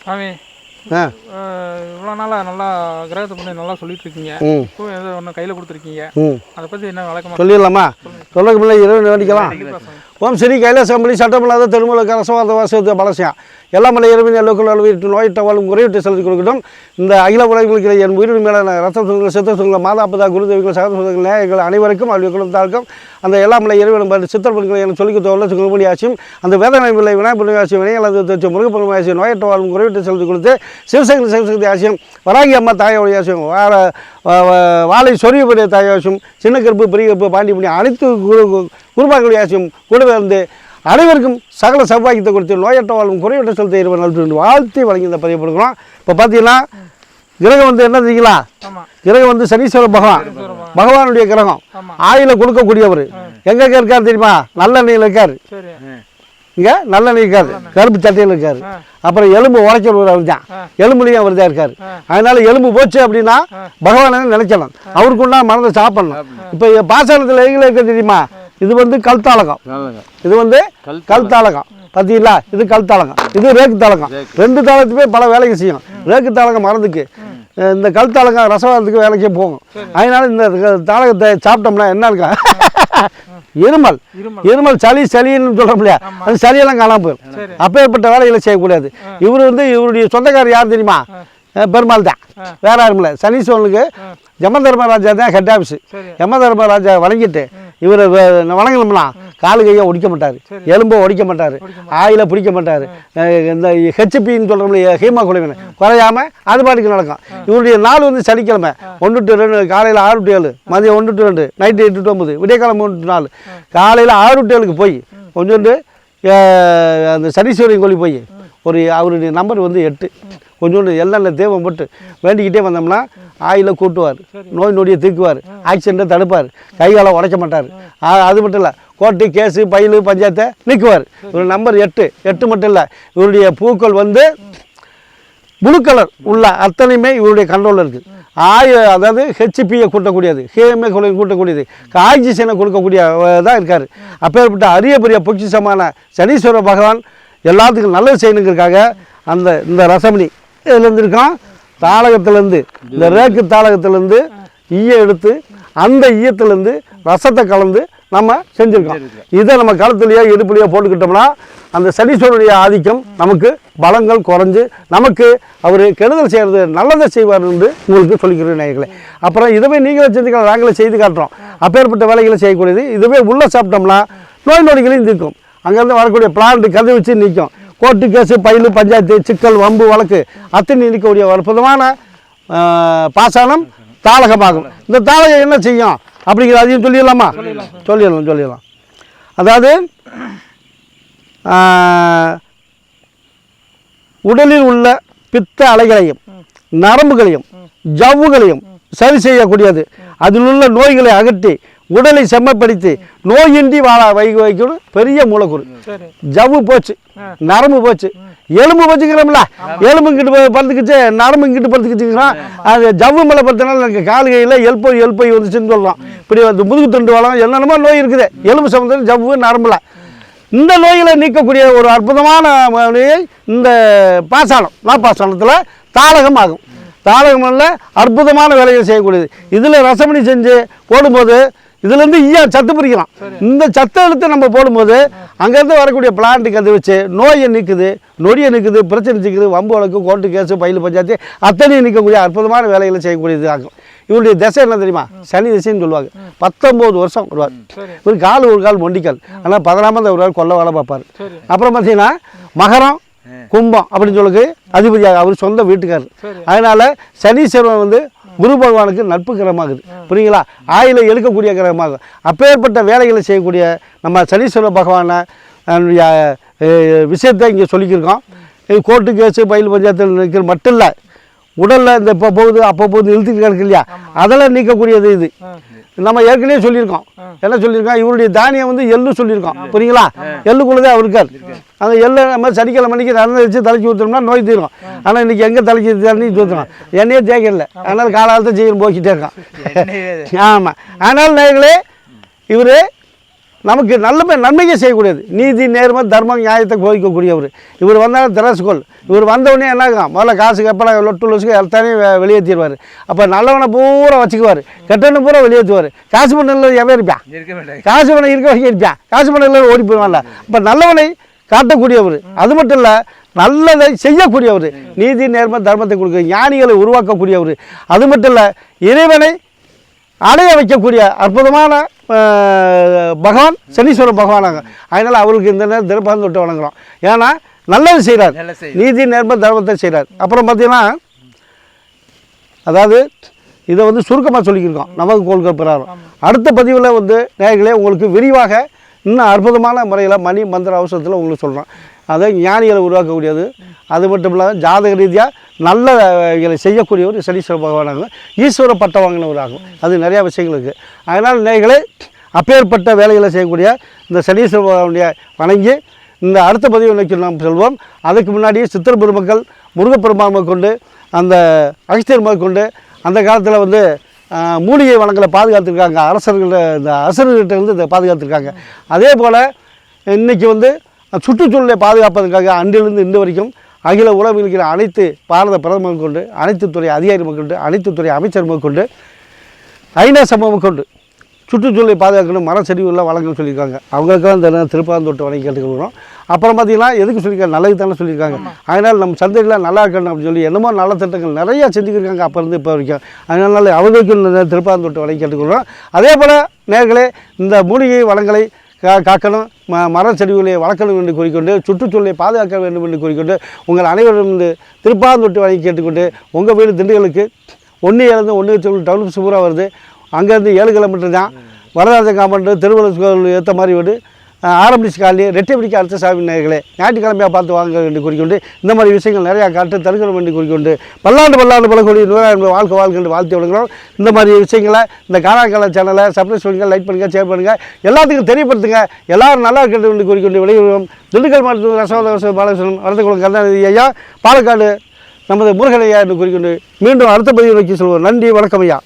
சாமி ஆ. இவ்வளோ நாளாக நல்லா கிரகத்தை பண்ணி நல்லா சொல்லிட்டு இருக்கீங்க ஏதோ ஒன்று கையில் கொடுத்துருக்கீங்க. அதை பற்றி என்ன விளக்கமாக சொல்லிடலாமா? சொல்லக்கு முன்னாடி இரவு வேண்டிக்கலாம். ஓம் ஸ்ரீ கைலாசம்பளி சட்டமில்லாத திருமல கரசவாத வாசத்து பலசியம் எல்லா மலை இரவின் எல்லோக்கள் அளவிட்டு நோயிட்ட வாழும் குறைவிட்டு செலுத்தி கொடுக்கட்டும் இந்த அகில உலகிற்கு என் உயிரின் மேலான ரத்த சுகங்கள் சித்த சுங்கள் மாதாபதா குருதேவிகள் சகத நேயர்கள் அனைவருக்கும் அவருடைய குடும்பத்தாருக்கும் அந்த எல்லா மலை இரவிலும் பார்த்து சித்தர் பெண்களை எனக்கு சொல்லிக்க தோல்ல சுங்கமணி ஆசியும் அந்த வேதனை விலை விநாயகர் ஆசியம் வினையலது தச்சு முருகப்பெருமை ஆசியம் நோயிட்ட வாழும் குறைவிட்டு செலுத்தி கொடுத்து சிவசக்தி சிவசக்தி ஆசியம் வராகி அம்மா தாயோடைய ஆசியம் வார வாழை சொரிய பெரிய தாயாசியம் சின்ன கருப்பு பெரிய கருப்பு பாண்டி பண்ணி அனைத்து குரு குருபாக்களுடைய ஆசியம் கூடவே இருந்து அனைவருக்கும் சகல சௌபாகியத்தை கொடுத்து நோயற்ற வாழ்வும் குறைவற்ற செலுத்த இருவர் நல்று வாழ்த்தி வழங்கி இந்த பதிவு கொடுக்குறோம் இப்போ பார்த்தீங்கன்னா கிரகம் வந்து என்ன தெரியுங்களா? கிரகம் வந்து சனீஸ்வர பகவான். பகவானுடைய கிரகம். ஆயில கொடுக்கக்கூடியவர். எங்க இருக்கார் தெரியுமா? நல்லெண்ணெயில் இருக்கார். இங்க நல்லெண்ணெய் இருக்காரு. கருப்பு சட்டையில் இருக்காரு. அப்புறம் எலும்பு உடைச்சவர் அவர் தான். எலும்புலையும் அவர் தான் இருக்காரு. அதனால எலும்பு போச்சு அப்படின்னா பகவானை நினைக்கணும் அவருக்கு உண்டா மனதை சாப்பிடணும். இப்போ பாசனத்தில் எங்கே இருக்க தெரியுமா? இது வந்து கல்தாளகம். இது வந்து கல் தாளகம் பார்த்தீங்களா இது கல் தாளகம் இது ரேக்கு. தாளகம் ரெண்டு தாளத்துமே பல வேலைகள் செய்யும். ரேக்கு தாளகம் மறந்துக்கு இந்த கல் தாளகம் ரசவாதத்துக்கு வேலைக்கே போகும். அதனால இந்த தாளகத்தை சாப்பிட்டோம்னா என்ன இருக்கா? இருமல். இருமல். சளி சளின்னு சொல்கிறோம் இல்லையா? அது சளியெல்லாம் காணாம போயிடும் அப்பேற்பட்ட வேலைகளை செய்யக்கூடாது. இவர் வந்து இவருடைய சொந்தக்காரர் யார் தெரியுமா? பெருமாள் தான். வேற யாரும் இல்லை. சனீஸ்வரனுக்கு யம தர்மராஜா தான் ஹெட் ஆஃபீஸ் யம தர்மராஜா வணங்கிட்டு இவர் வணங்கணும்னா காலு கையை ஒடிக்க மாட்டார். எலும்பை ஒடிக்க மாட்டார். ஆயில பிடிக்க மாட்டார். இந்த ஹெச்பின்னு சொல்கிறோம் இல்லையா ஹீமா குலைவன் குறையாம அது பாட்டுக்கு நடக்கும். இவருடைய நாள் வந்து சனிக்கிழமை ஒன்று டு ரெண்டு காலையில் ஆறு டு ஏழு மதியம் ஒன்று டு ரெண்டு நைட்டு எட்டு டு ஒம்பது விடியக்காலம் மூணு டு நாலு. காலையில் ஆறு டு ஏழுக்கு போய் கொஞ்சோண்டு அந்த சனீஸ்வரன் கோழி போய் ஒரு அவருடைய நம்பர் வந்து எட்டு. கொஞ்சோண்டு எல்லாம் தேவம் போட்டு வேண்டிக்கிட்டே வந்தோம்னா ஆயில கூட்டுவார். நோய் நொடியை தீக்குவார். ஆக்சிடெண்ட்டை தடுப்பார். கை காலை உடைக்க மாட்டார். அது மட்டும் இல்லை கோர்ட்டு கேஸு பயிலு பஞ்சாயத்தை நீக்குவார். இவர் நம்பர் எட்டு. எட்டு மட்டும் இல்லை இவருடைய பூக்கள் வந்து ப்ளூ கலர் உள்ள அத்தனையுமே இவருடைய கண்ட்ரோலில் இருக்குது ஆய அதாவது ஹெச்பியை கூட்டக்கூடியது ஹேஎம்ஏ கூட்டக்கூடியது ஆக்சிஜனை கொடுக்கக்கூடிய தான் இருக்கார். அப்பேற்பட்ட அரிய பெரிய பொக்கிஷமான சனீஸ்வர பகவான் எல்லாத்துக்கும் நல்லது செய்யணுங்கிறதுக்காக அந்த இந்த ரசமணி இதுலேருந்து இருக்கோம் தாளகத்துலேருந்து இந்த ரேக்கு தாளகத்துலேருந்து ஈய எடுத்து அந்த ஈயத்துலேருந்து ரசத்தை கலந்து நம்ம செஞ்சுருக்கோம். இதை நம்ம கழுத்துலையோ இடுப்புலையோ போட்டுக்கிட்டோம்னா அந்த சனீஸ்வரனுடைய ஆதிக்கம் நமக்கு பலங்கள் குறைஞ்சு நமக்கு அவர் கெடுதல் செய்கிறது நல்லதை செய்வார் என்று உங்களுக்கு சொல்லிக்கிறேன் நேயர்களே. அப்புறம் இதுவே நீங்களே செஞ்சுக்கலாம் நாங்களே செய்து காட்டுறோம். அப்பேற்பட்ட வேலைகளை செய்யக்கூடியது. இதுவே உள்ளே சாப்பிட்டோம்னா நோய் நொடிகளையும் தீர்க்கும். அங்கேருந்து வரக்கூடிய பிளான்ட் கதை வச்சு நிற்கும் கோர்ட்டு கேஸு பயிலு பஞ்சாயத்து சிக்கல் வம்பு வழக்கு அத்தனை நிற்கக்கூடிய அற்புதமான பாசானம் தாளகமாகும். இந்த தாளகம் என்ன செய்யும்? அப்படிங்கிற அதையும் சொல்லிடலாமா? சொல்லிடலாம் சொல்லிடலாம். அதாவது உடலில் உள்ள பித்த அலைகளையும் நரம்புகளையும் ஜவ்வுகளையும் சரி செய்யக்கூடியது. அதில் உள்ள நோய்களை அகற்றி உடலை செம்மப்படுத்தி நோயின்றி வாழ வை வைக்கணும். பெரிய மூலக்கூறு. ஜவ்வு போச்சு நரம்பு போச்சு. எலும்பு வச்சுக்கிறோம்ல. எலும்பு இங்கிட்டு ப- படுத்துக்கிச்சு நரம்பு இங்கிட்டு படுத்துக்கிச்சுங்கன்னா அது ஜவ்வு மேலே படுத்தனால எனக்கு கால் கையில் எல்போ எல்பை வந்துச்சுன்னு சொல்கிறோம் இப்படி வந்து முதுகு தண்டு வளம் என்னென்னமோ நோய் இருக்குது. எலும்பு சம்மந்தம் ஜவ்வு நரம்புல. இந்த நோய்களை நீக்கக்கூடிய ஒரு அற்புதமான நோயை இந்த பாசானம் நாப்பாசானத்தில் தாளகம் ஆகும். தாளகம்ல அற்புதமான வேலைகளை செய்யக்கூடியது. இதில் ரசமணி செஞ்சு போடும்போது இதுலேருந்து ஈயா சத்து பிரிக்கலாம். இந்த சத்தை எடுத்து நம்ம போடும்போது அங்கேருந்து வரக்கூடிய பிளான்ட்டுக்கு அதை வச்சு நோயை நீக்குது நொடியை நீக்குது பிரச்சனை நீக்குது வம்பு வழக்கு கோர்ட்டு கேஸு பயில் பஞ்சாயத்து அத்தனையும் நீக்கக்கூடிய அற்புதமான வேலைகளை செய்யக்கூடியது ஆகும். இவருடைய திசை என்ன தெரியுமா? சனி திசைன்னு சொல்லுவாங்க. பத்தொம்போது வருஷம் வருவார். ஒரு கால் ஒரு கால் மொண்டிக்கால். ஆனால் பதினாமாவது ஒரு கால் கொல்ல வேலை பார்ப்பார். அப்புறம் பார்த்தீங்கன்னா மகரம் கும்பம் அப்படின்னு சொல்லுக்கு அதிபதியாக அவர் சொந்த வீட்டுக்காரர். அதனால சனீஸ்வரன் வந்து குரு பகவானுக்கு நட்பு கிரகமாகுது. புரியுங்களா? ஆயில எடுக்கக்கூடிய கிரகமாகும். அப்பேற்பட்ட வேலைகளை செய்யக்கூடிய நம்ம சனீஸ்வர பகவானை விஷயத்தை இங்கே சொல்லிக்கிருக்கோம். இது கோர்ட்டு கேஸு பயில் பஞ்சாயத்தில் நிற்கிறது மட்டும் இல்லை. உடலில் இந்த இப்போ போகுது அப்போ போகுது இழுத்துட்டு கிடக்கு இல்லையா? அதெல்லாம் நீக்கக்கூடியது இது. நம்ம ஏற்கனவே சொல்லியிருக்கோம். என்ன சொல்லியிருக்கோம்? இவருடைய தானியம் வந்து எள்ளு சொல்லியிருக்கோம். புரியுங்களா? எள்ளுக்குள்ளதே அவர் இருக்கார். அந்த எள்ளை நம்ம சனிக்கிழமை மணிக்கு நடந்து வச்சு தலைச்சி ஊற்றுறோம்னா நோய் தீரும். ஆனால் இன்னைக்கு எங்கே தலைச்சி தண்ணி ஊற்றுறோம் எண்ணெயே தேக்கல அதனால் காலாலத்தை செய்யணும் போக்கிட்டே இருக்கான். ஆமாம் ஆனால் நேர்களே இவர் நமக்கு நல்ல நன்மையை செய்யக்கூடியது. நீதி நேர்மை தர்மம் நியாயத்தை போதிக்கக்கூடியவர். இவர் வந்தாலும் திரசுகோல் இவர் வந்தவுடனே என்ன ஆகும் முதல்ல காசு கப்பலாம் லொட்டு லொசுக்கு எல்லாத்தையும் வெளியேற்றிடுவார் அப்போ நல்லவனை பூரா வச்சுக்குவார். கெட்டவனை பூரா வெளியேற்றுவார் காசு பண்ணல எவன் இருப்பான் காசு பணம் இருக்க வரைக்கும் இருப்பான் காசு பணம் இல்லை ஓடி போயிடுவான்ல. அப்போ நல்லவனை காட்டக்கூடியவர். அது மட்டும் இல்லை நல்லதை செய்யக்கூடியவர். நீதி நேர்மை தர்மத்தை கொடுக்க ஞானிகளை உருவாக்கக்கூடியவர். அது மட்டும் இல்லை இறைவனை அடைய வைக்கக்கூடிய அற்புதமான பகவான் சனீஸ்வர பகவானாங்க அதனால் அவருக்கு இந்த நேரம் திருப்பாந்து தொட்டு வணங்குறோம். ஏன்னா நல்லது செய்கிறார் நீதி நேர்மை தர்மத்தை செய்கிறார் அப்புறம் பார்த்தீங்கன்னா அதாவது இதை வந்து சுருக்கமாக சொல்லிக்கிருக்கோம். நமக்கு கோள்கள் பிரகாரம் அடுத்த பதிவில் வந்து நேயர்களே உங்களுக்கு விரிவாக இன்னும் அற்புதமான முறையில் மணி மந்திர அவசரத்தில் உங்களுக்கு சொல்கிறோம் அதை ஞானிகளை உருவாக்கக்கூடியது. அது மட்டும் இல்லாமல் ஜாதக ரீதியாக நல்ல இதை செய்யக்கூடியவர் சனீஸ்வர பகவானாகும் ஈஸ்வர பட்டம் வாங்கினவராகும் அது நிறையா விஷயங்கள் இருக்குது அதனால் நேயர்களே அப்பேற்பட்ட வேலைகளை செய்யக்கூடிய இந்த சனீஸ்வர பகவானுடைய வணங்கி இந்த அடுத்த பதிவு நோக்கி நாம் செல்வோம். அதுக்கு முன்னாடி சித்தர் பெருமக்கள் முருகப்பெருமாமை கொண்டு அந்த அகஸ்தியர் கொண்டு அந்த காலத்தில் வந்து மூலிகை வளங்களை பாதுகாத்துருக்காங்க. அரசர்கள இந்த அரசர்கிட்ட இருந்து இதை பாதுகாத்துருக்காங்க. அதே போல் இன்றைக்கி வந்து சுற்றுச்சூழலை பாதுகாப்பதற்காக அன்றிலிருந்து இன்று வரைக்கும் அகில உலகம் இருக்கிற அனைத்து பாரத பிரதமர் கொண்டு அனைத்து துறை அதிகாரி கொண்டு அனைத்து துறை அமைச்சர் கொண்டு ஐநா சமூகம் கொண்டு சுற்றுச்சூழலை பாதுகாக்கணும் மர செடிகள்லாம் வளங்கன்னு சொல்லியிருக்காங்க. அவங்களுக்கெல்லாம் இந்த நேரம் திருப்பாந்தோட்டு வணங்கி கேட்டுக்கிறோம் அப்புறம் பார்த்தீங்கன்னா எதுக்கு சொல்லியிருக்காங்க? நல்லது தானே சொல்லியிருக்காங்க. அதனால் நம்ம சந்தையில் நல்லா இருக்கணும் அப்படின்னு சொல்லி என்னமோ நல்ல திட்டங்கள் நிறையா செஞ்சுக்கிருக்காங்க அப்போ இருந்து இப்போ வரைக்கும். அதனால அவர்களுக்கு இந்த நேரம் திருப்பாந்தோட்டு வணங்கி கேட்டுக்கிறோம் அதே போல் நேர்களே இந்த மூலிகை வளங்களை காக்கணும் ம மர செடிகளை வளர்க்கணும் என்று கூறிக்கொண்டு சுற்றுச்சூழலை பாதுகாக்க வேண்டும் என்று கூறிக்கொண்டு உங்கள் அனைவரும் இந்த திருப்பாந்தொட்டு வழங்கி கேட்டுக்கொண்டு உங்கள் வீடு திண்டுக்கலுக்கு ஒன்று இழந்து ஒன்று டவுன் சூப்பராக வருது. அங்கேருந்து ஏழு கிலோமீட்டர் தான். வரதராஜ காம்பவுண்டு திருவள்ளுவர் ஏற்ற மாதிரி வீடு. ஆரம்பிச்சு காலனி ரெட்டிப்பிடிக்க அடுத்த சாமி நேர்களே ஞாயிற்றுக்கிழமையாக பார்த்து வாங்க என்று கூறிக்கொண்டு இந்த மாதிரி விஷயங்கள் நிறையா காட்டு தடுக்கணும் என்று கூறிக்கொண்டு பல்லாண்டு பல்லாண்டு பல நூறாயிரம் வாழ்க்கை வாழ்க்கை என்று வாழ்த்து விடுகிறோம் இந்த மாதிரி விஷயங்களை இந்த காணாக்கால சேனலை சப்ஸ்கிரைப் பண்ணுங்கள் லைக் பண்ணுங்கள் ஷேர் பண்ணுங்கள் எல்லாத்துக்கும் தெரியப்படுத்துங்க. எல்லாரும் நல்லா இருக்கட்டும் என்று கூறிக்கொண்டு விளைவிடுவோம் திண்டுக்கல் மாவட்டத்தில் ரசோத பாலகிருஷ்ணன் வரதுக்குளம் கருணாநிதி ஐயா பாலக்காடு நமது முருகன் ஐயா என்று கூறிக்கொண்டு மீண்டும் அடுத்த பதிவு நோக்கி சொல்வோம். நன்றி வணக்கம் ஐயா.